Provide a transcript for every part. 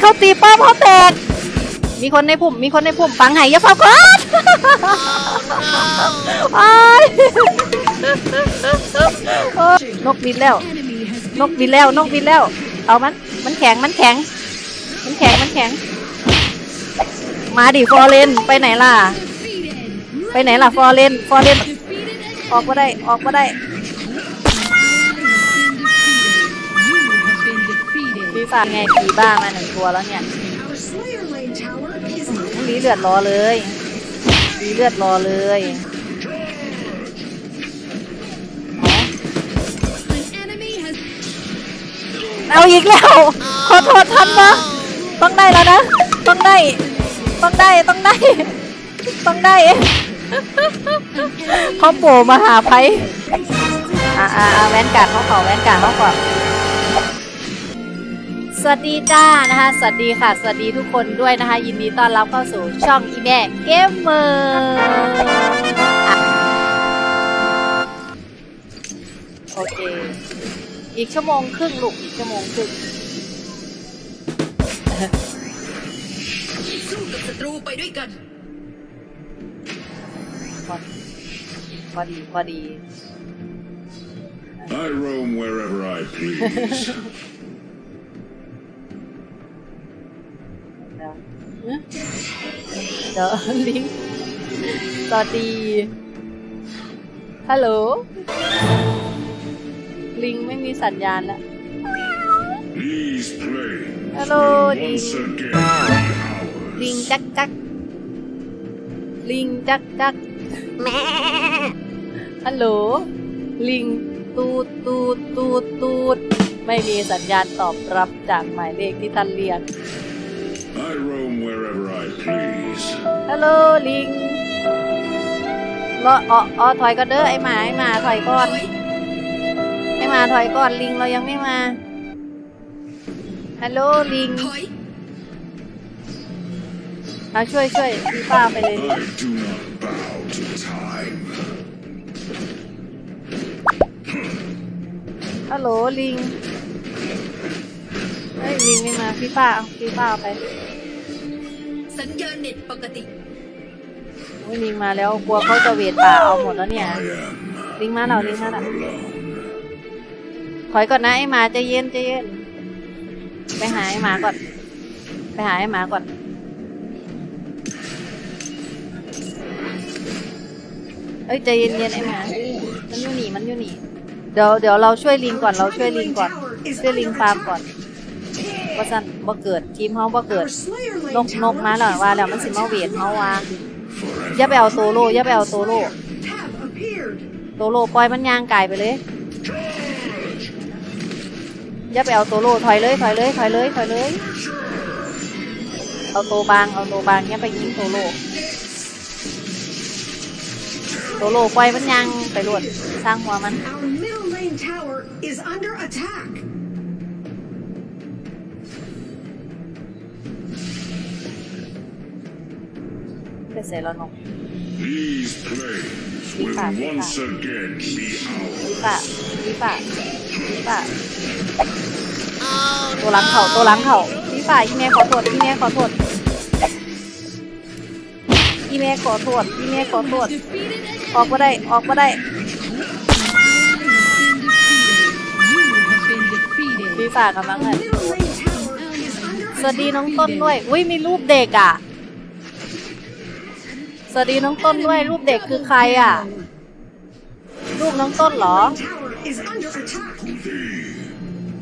เขาตีป้อมเขาแตก มีคนในพุ่มมีคนในพุ่มฟังไห้อย่าฟังก่อนอ้ายเออนกบินแล้ว นกบินแล้วนกบินแล้ว เอามัน มันแข็งมันแข็ง มันแข็งมันแข็ง มาดิฟอร์เรนไปไหนล่ะ ไปไหนล่ะฟอร์เรนฟอร์เรนออกมาได้ออกมาได้ พี่ฟาไงผีบ้ามาหนึ่งตัวแล้วเนี่ยหลี่เลือดรอเลยลีเลือดรอเลยเอาอีกแล้ว ขอโทษท่านนะต้องได้แล้วนะ ต้องได้ ต้องได้ ต้องได้ ต้องได้เขาโผล่มาหาไพอ่าอ่าแวนกาดเขาขอแวนกาดเขาก่อน วัสดีจ้านะคะ สวัสดีค่ะ สวัสดีทุกคนด้วยนะคะ ยินดีต้อนรับเข้าสู่ช่องอีแม่เกมเมอร์โอเค อีกชั่วโมงครึ่งลูกอีกชั่วโมงครึ่งสู้กับศัตรูไปด้วยกันพอพอดีพอดี I roam wherever I please. เดี๋ยวลิงก์สวัสดี ฮัลโหล ลิงไม่มีสัญญาณแล้ว These plains Hello, will Ding. once again be ลิง ours. จักจักลิงจักจักฮัลโหล ลิงตูดตูดตูดตูด ไม่มีสัญญาณตอบรับจากหมายเลขที่ท่านเรียก I roam wherever I please. ฮัลโหลลิงรออ๋ออ๋อถอยก่อนเด้อไอหมาไอหมาถอยก่อนไอหมาถอยก่อนลิงเรายังไม่มาฮัลโหลลิงถอยมาช่วยช่วยพี่ป้าไปเลย I do not bow to time. ฮัลโหลลิงเฮ้ยลิงไม่มาพี่ป้าเอาพี่ป้าเอาไป สัญญาณเน็ตปกติโอ้ยลิงมาแล้วกลัวเขาจะเวทป่าเอาหมดแล้วเนี่ย ลิงมาแล้วลิงมาแล้ว alone. ถอยก่อนนะไอหมาใจเย็นใจเย็น ไปหาไอหมาก่อน ไปหาไอหมาก่อน เอ้ยใจเย็นเย็นไอหมามันอยู่หนีมันอยู่หนีเดี๋ยวเดี๋ยวเราช่วยลิงก่อนเราช่วยลิงก่อนช่วยลิงฟาร์มก่อน ว่าสั่นบ่เกิดทีมเฮาบ่เกิด Our Slayer น Lane กนก Tower มาแล้ว is ว่าแล้ว under มันสิมาเวท attack. เฮาว่าอย่าไปเอาโตโลอย่าไปเอาโตโล Have appeared. โตโลปล่อยมันย่างกายไปเลยอย่าไปเอาโตโลถอยเลยถอยเลยถอยเลยถอยเลยเอาโตบางเอาโตบางอย่าไปยิงโตโลโตโลปล่อยมันย่างไปรวดสร้างหัวมัน ส่แล้วนก These plains will Viva, viva. once again be วิ ours. ป่ะวิป่ะวิป่ะตัวหลังเข่าตัวหลังเข่าวิป่ะอีเมลขอโทษอีเมลขอโทษอีเมลขอโทษอีเมลขอโทษออกมาได้ออกมาได้วิป่ะกำลัง Our เลย middle lane tower is under สวัสดี attack. น้องต้นด้วย อุ้ยมีรูปเด็กอะส วัสดีน้องต้นด้วยรูปเด็กคือใครอะ รูปน้องต้นเหรอ Tower is under attack.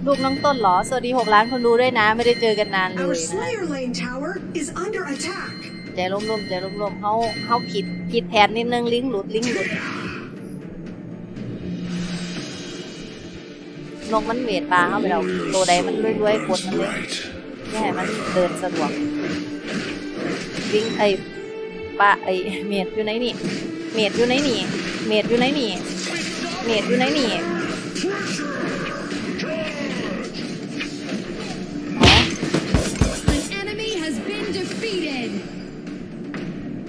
รูปน้องต้นเหรอ สวัสดีหกล้านคนดูด้วยนะ ไม่ได้เจอกันนานเล Our ยนะ Slayer Lane Tower is under attack. ใจร่มๆใจร่มๆเขาเขาผิดผิดแผนนิดนึงลิงก์หลุดลิงก์หลุดนกมันเวทปลาเข้าไปแล้วตัวใดมันรวยๆกดมันเลย Right. ไม่ให้มันเดินสะดวกลิงก์ไอ้ ปลาไอ้เมดอยู่ไหนนี่ เมดอยู่ไหนนี่ เมดอยู่ไหนนี่ เมดอยู่ไหนนี่อ๋อ An enemy has been defeated.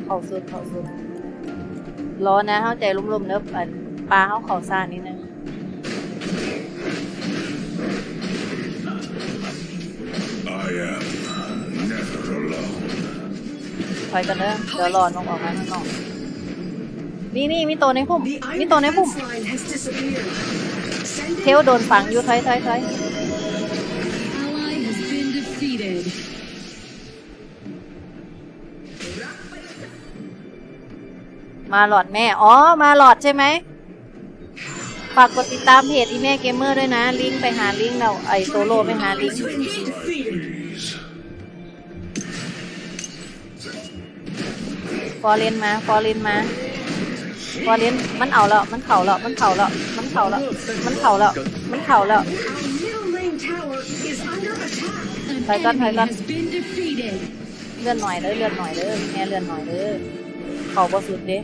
เข้าสุดเข้าสุดรอนะเข้าใจร่มๆเนอะอันปลาเข้าเขาซ่านิดนึง อยกันเด้อเดี๋ยวรอนกออกมาข้างนอกนี่นี่มีตัวในพุ่ม The มี iron ตัวในพุ่ม fence line has disappeared. Sending เทลโดนฝังอยู่ถอยถอยถอย Ally has been defeated. มาหลอดแม่ อ๋อ มาหลอดใช่ไหมฝากกดติดตามเพจอีแม่เกมเมอร์ด้วยนะ ลิงก์ไปหาลิงก์เราไอโซโล่ไปหาลิงก์ อร์เรนมา ฟอร์เรนมา ฟอร์เรนมันเอาแล้ว มันเข่าแล้ว มันเข่าแล้ว มันเข่าแล้ว มันเข่าแล้ว มันเข่าแล้ว Our middle lane tower is under attack. An Phải con, phải enemy con. has been defeated. เลื่อนหน่อยเด้อเลื่อนหน่อยเด้อแม่เลื่อนหน่อยเด้อเข่าบ่สุดเด้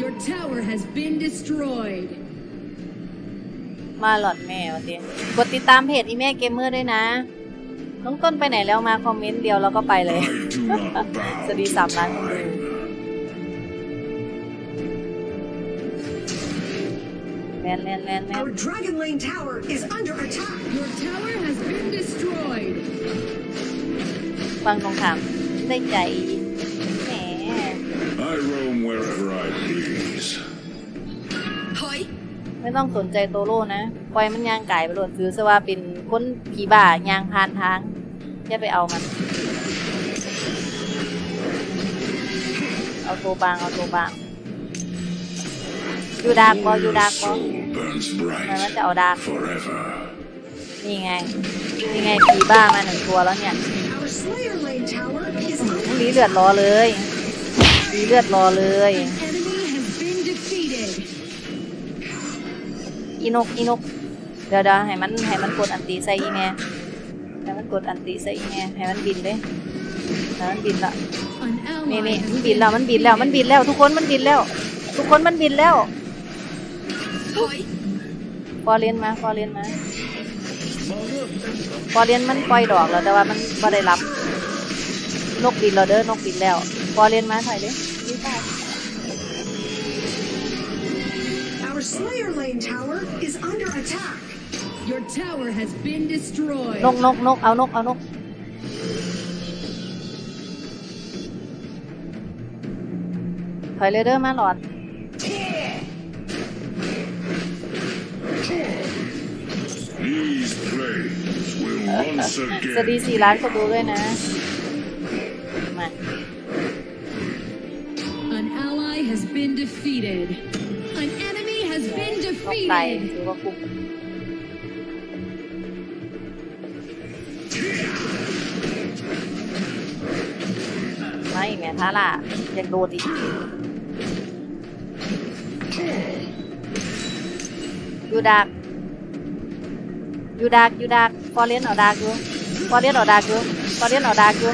Your tower has been destroyed. มาหลอดแม่วะเด้กดติดตามเพจอีแม่เกมเมอร์ด้วยนะ น้องต้นไปไหนแล้วมาคอมเมนต์เดียวแล้วก็ไปเลย I do not สวัส bow. ดีสามล้านคนดู แลนแลนแลนแลน Our dragon lane tower is under attack. Your tower has been destroyed. ฟังตรงถามได้ใจแหม I roam wherever I please. ถอยไม่ต้องสนใจโตโร่นะปล่อยมันยางไก่ไปโหลดซื้อซะว่าเป็นคนผีบ้ายางพานทางอย่าไปเอามัน เอาตัวบางเอาตัวบาง อยู่ดากบออยู่ดากบอ Soul burns มันมัน bright จะเอาดาก forever. นี่ไงนี่ไงผีบ้ามาหนึ่งตัวแล้วเนี่ย Our slayer lane tower is ลี under เลือดรอเลยลีเลือดรอเลย An enemy has been defeated. อีนกอีนกเดี๋ยวเดี๋ยวให้มันให้มันกดอันตีใส่อีแม่ให้มันกดอันตีใส่อีแม่ให้มันบินเลยให้มันบินละ An นี่ ally นี่ has มันบิน been แล้วมันบินแล้วมันบินแล้ว ทุกคนมันบินแล้ว ทุกคนมันบินแล้วถอย ฟอร์เรนมาฟอร์เรนมาฟอร์เรนมันปล่อยดอกแล้วแต่ว่ามันไม่ได้รับ นกบินแล้วเด้อนกบินแล้วฟอร์เรนมาถอยเลยนี่ไป Our slayer lane tower is under attack. Your tower has been destroyed. นกนกนกเอานกเอานกถอยเลยเด้อมาหลอด สวัสดี again สี่ล้านคนดูด้วยนะ มา An ally has been defeated. An enemy has been นกไต defeated. ถือว่าคุ้มไม่แม่ท่าล่ะ ยังโดดอีกอยู่ดัก อยู่ดักอยู่ดักฟอเรนเอาดักอยู่ฟอเรนเอาดักอยู่ฟอเรนเอาดักอยู่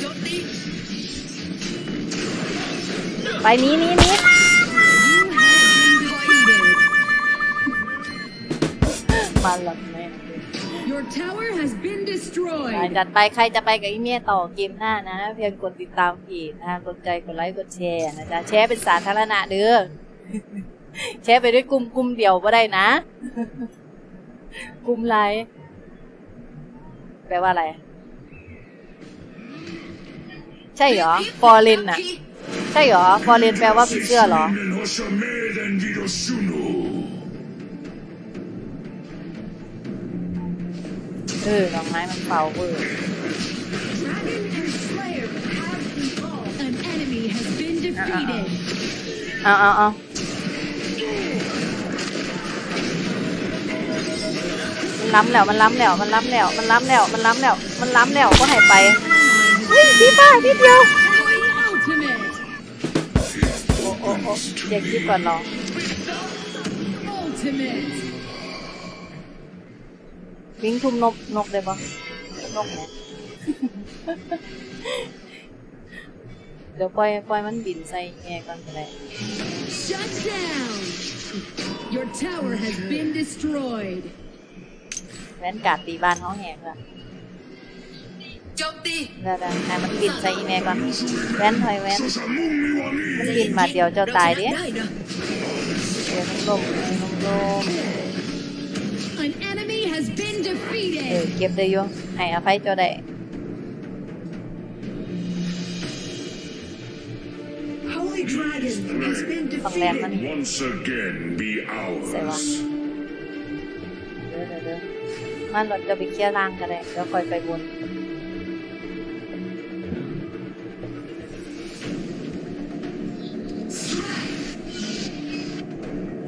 โจมตีไปหนี้นี้นี้ You have been defeated. มาหลับแม่ Your tower has been destroyed. จัดไปใครจะไปกับอีเมียต่อเกมหน้านะ เพียงกดติดตามเพจนะคะกดใจกดไลค์กดแชร์นะจ๊ะแชร์เป็นสาธารณะเด้อ แชร์ไปด้วยกลุ่มกลุ่มเดียวก็ได้นะ กลุ่มไลค์แปลว่าอะไร ใช่เหรอฟอร์เรนน่ะ ใช่เหรอฟอร์เรนแปลว่าผีเสื้อเหรอ Nen Hoshameden Vidoshunu. เออดอกไม้มันเป่าเวอร์ Dragon and slayer have evolved. An enemy has been defeated. เอาเอาเอา ล้ำแล้วมันล้ำแล้วมันล้ำแล้วมันล้ำแล้วมันล้ำแล้วมันล้ำแล้วก็ให้ไปเฮ้ยพี่ป้าพี่เดียวโอ้โอ้โอ้เช็คคลิปก่อนเหรอ Ultimate. ลิงทุ่มนกนกได้ปะนกเนี่ยเดี๋ยวปล่อยปล่อยมันบินใส่แง่ก่อนก็ได้ Shut down. Your tower has been destroyed. แว้นกาดตีบ้านเขาแหกละโจมตีเดี๋ยวๆให้มันบินใส่อีแม่ก่อนแว้นถอยแว้น Sasamumi มัน wami. บินมาเดียวเจ้าตายดิเรชนะได้นะเดี๋ยวมันลมมันลมลม An enemy has been เออ defeated. เก็บได้อยู่ให้อภัยเจ้าได้ Holy Dragon has been ต้องแลนมัน defeated. Once again be Say what? ours. มันเราจะไปเคลียร์ล่างกันเลยเดี๋ยวค่อยไปบน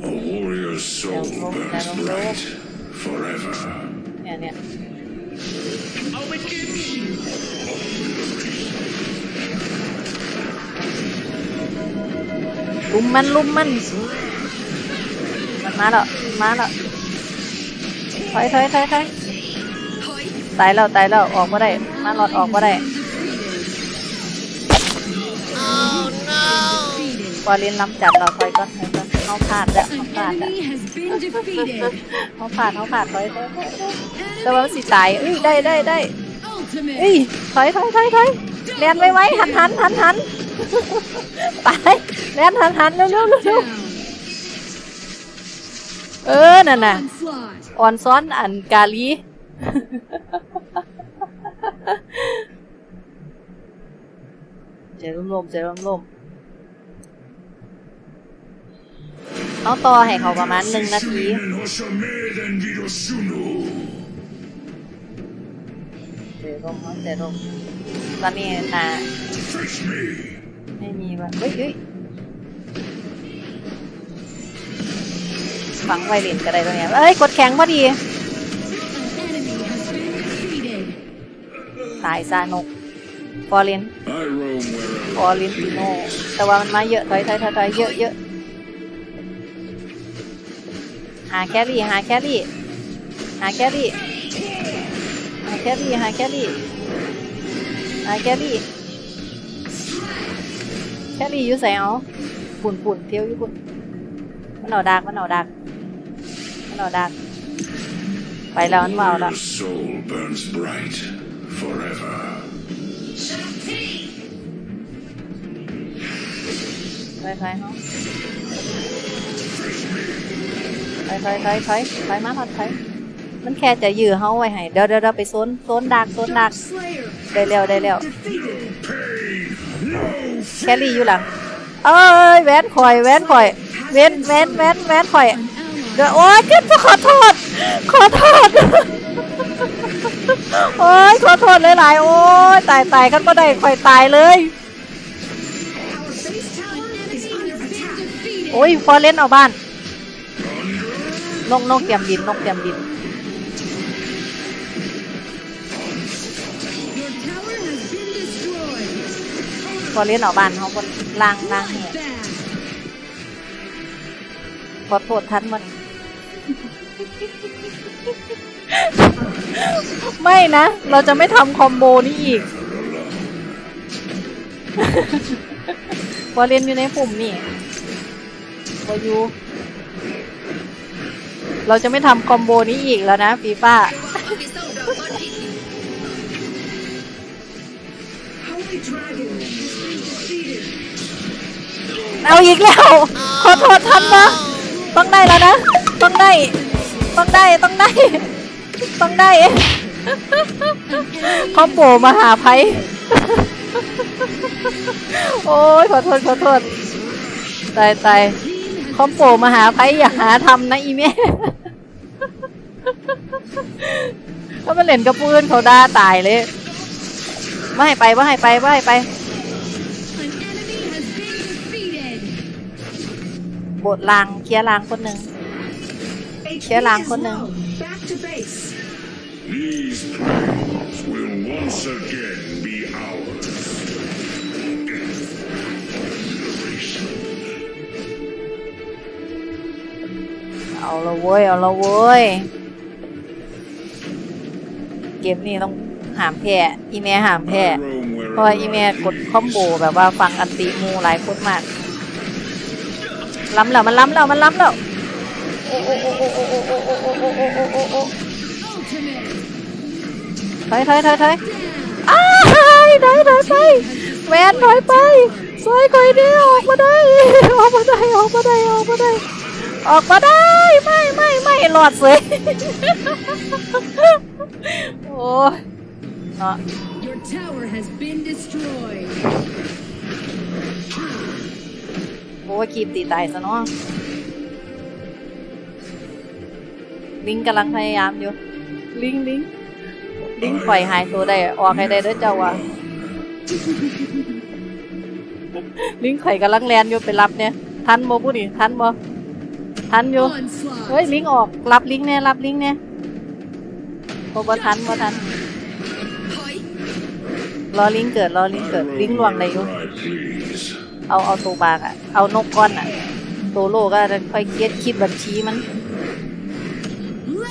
A warrior's soul Yeah, well, burns that'll go. bright forever. เนี่ยเนี่ยลุมมันลุมมัน มันมาแล้วมาแล้ว ถอยถอยถอยถอยตายแล้วตายแล้วออกมาได้มาหลอดออกมาได้พอเรียนล้ำจัดเราถอยก่อนถอยก่อนเขาพลาดแล้วเขาพลาดแล้วเขาพลาดเขาพลาดถอยถอยแต่ว่าสิตายเอ้ยได้ได้ได้เอ้ยถอยถอยถอยถอยเรียนไว้ไว้หันหันหันหันตายเรียนหันหันเร็วเร็วเร็ว เร็ว Down. เออ นั่นน่ะ Onslaught. อ่อนซ้อนอันกาลีใจร่มลมๆใจร่มลมๆเอาต่อให้เขาประมาณหนึ่งนาที Sismin Hoshamed and Vidoshunu. ใจร่มใจร่มตอนนี้นา Face me. ไม่มีว่ะเฮ้ย เฮ้ยฝังไวเลนก็ได้ตรงเนี้ยเอ้ย กดแข็งพอดี ตายซานกฟอร์เรนฟอ wherever ร์เรนติโนแต่ว่ามันมาเยอะถอยถอยถอยถอยเยอะเยอะหาแครี่หาแครี่หาแครี่หาแครี่หาแครี่หาแครี่แครี่อยู่ใส่เอาปุ่นปุ่นเที่ยวอยู่ปุ่นมันเอาดักมันเอาดัก มันเอาดักไปแล้วมันมาเอาแล้ว Warrior's soul burns bright forever. ถอยถอยเขาถอยถอยถอยถอยถอยมาถอยถอยมันแค่จะยื้อเขาไว้ให้เดี๋ยวเดี๋ยวเดี๋ยวไปโซนโซนดักโซนดัก Dark Slayer ได้แล้วได้แล้ว defeated. Pain, no แครี่อยู่หลังเอ้ยแวนข่อยแวนข่อยเวนแวนแวนแวนข่อย An ally เดี๋ยวโอ๊ยขึ้นขอโทษ ขอโทษ โอ๊ยขอโทษหลายๆโอ๊ยตายตายกันก็ได้ข่อยตายเลย โอ้ยฟอร์เรนเอาบ้าน นกนกเตรียมดินนกเตรียมดินฟอร์เรนเอาบ้านเขาบนล่างล่างเนี่ยขอโทษท่านมัน ไม่นะ เราจะไม่ทำคอมโบนี้อีกวอลเลนอยู่ในปุ่มนี่วอยูเราจะไม่ทำคอมโบนี้อีกแล้วนะฟีฟ่าเอาอีกแล้ว ขอโทษท่านนะ ต้องได้แล้วนะ ต้องได้ ต้องได้ต้องได้ ต้องได้คอมโบมหาภัยโอ้ยขอโทษขอโทษตายตายคอมโบมหาภัยอย่าหาทำนะอีเม่ถ้ามันเล่นกับปืนเขาด่าตายเลยไม่ให้ไปไม่ให้ไปไม่ให้ไปบดลางเคลียร์ลางคนหนึ่ง HP Kaya lang is ko na. low. Back to base. These plains will once again be ours. เอาละเว้ย เอาละเว้ย เกมนี้ต้องหามแพ้อีเมหามแพ้ I roam เพราะว่า wherever อีเม I กดคอมโบ please. แบบว่าฟังอันติมูหลายคนมากล้ำแล้วมันล้ำแล้วมันล้ำแล้ว ถอยถอยถอยถอยอ้าถอยถอยถอยแวนถอยไปสอยคอยนี้ออกมาได้ ออกมาได้ ออกมาได้ ออกมาได้ ออกมาได้ ไม่ไม่ไม่หลอดเสยโอ้เนาะโอ้คีบตีตายซะเนาะ ลิงกำลังพยายามอยู่ ลิงลิงลิงปล่อยหายตัวได้ออกให้ได้เด้อเจ้าวะลิงไข่กำลังแลนอยู่ไปรับเนี่ย ทันบ่ผู้นี่ทันบ่ทันอยู่ Onslaught. เฮ้ยลิงออกรับลิงเนี่ยรับลิงเนี่ยบ่บ่ทันบ่ทันถอยรอลิงเกิดรอลิงเกิดลิงลวงได้อยู่ Wherever I please. เอาเอาตัวบางอะเอานกก้อนอะตัวโลก็จะค่อยเคียดคิดบัญชีมัน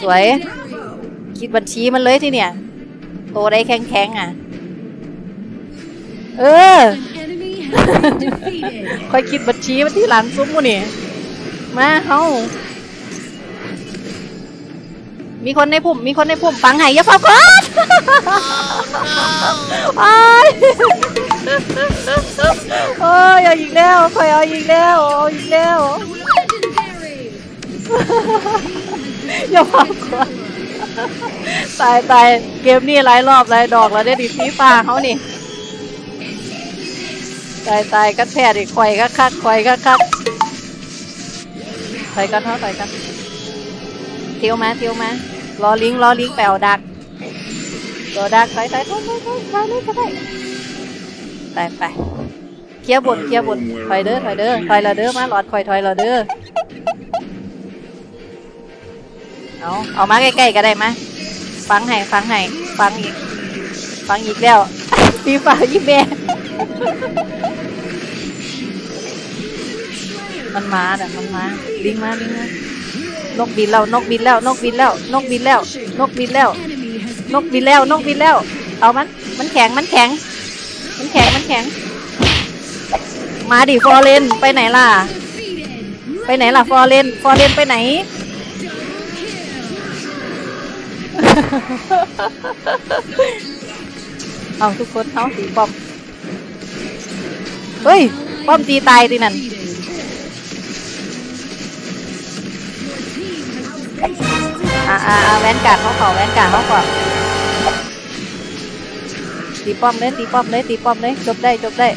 สวย Legendary. คิดบัญชีมันเลยที่เนี่ยตัวได้แข็งแข็งๆอะ เออ An enemy has been defeated. ค่อยคิดบัญชีมันที่หลังซุ้มมูนี่ มาเฮามีคนในพุ่ม มีคนในพุ่มฟังไห้อย่าฟังก่อนอ้ายโอ้ยเอาอีกแล้วคอยเอาอีกแล้วเอาอีกแล้ว อย่าฟังก่อนตายตายเกมนี้หลายรอบหลายดอกแล้วได้ดิฟีฟ้าเขานี่ตายตายกันแท้ดิข่อยก็คักข่อยก็คักไปกันเท่าไปกันเที่ยวมาเที่ยวมารอลิงรอลิงแปลวดักรอดักไปไปไปไปไปไปเลยก็ได้ไปไปเคลียร์บนเคลียร์บนถอยเด้อถอยเด้อถอยละเด้อมาหลอดข่อยถอยละเด้อ เอาเอามาใกล้ๆก็ได้มฟังให้ฟังให้ฟังอีก ฟังอีกแล้วพี่ฟ้ายี่แม่มันมาเด้อมันมาลิงมาลิงมานกบินแล้วนกบินแล้ว นกบินแล้ว นกบินแล้ว นกบินแล้ว นกบินแล้ว นกบินแล้ว เอามัน มันแข็งมันแข็ง มันแข็งมันแข็ง มาดิฟอร์เรนไปไหนล่ะ ไปไหนล่ะฟอร์เรนฟอร์เรนไปไหน เอาทุกคนเอาตีป้อม เฮ้ย ป้อมตีตายดินั่นอ่าอ่าอ่าแวนกาดเขาขอแว่นกาดเขาขอตีป้อมเลยตีป้อมเลยตีป้อมเลยจบได้จบได้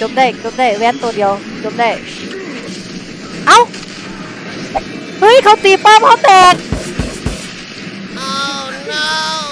จบได้จบได้แว่นตัวเดียว จบได้ เอ้า เฮ้ยเขาตีป้อมเขาแตก Não!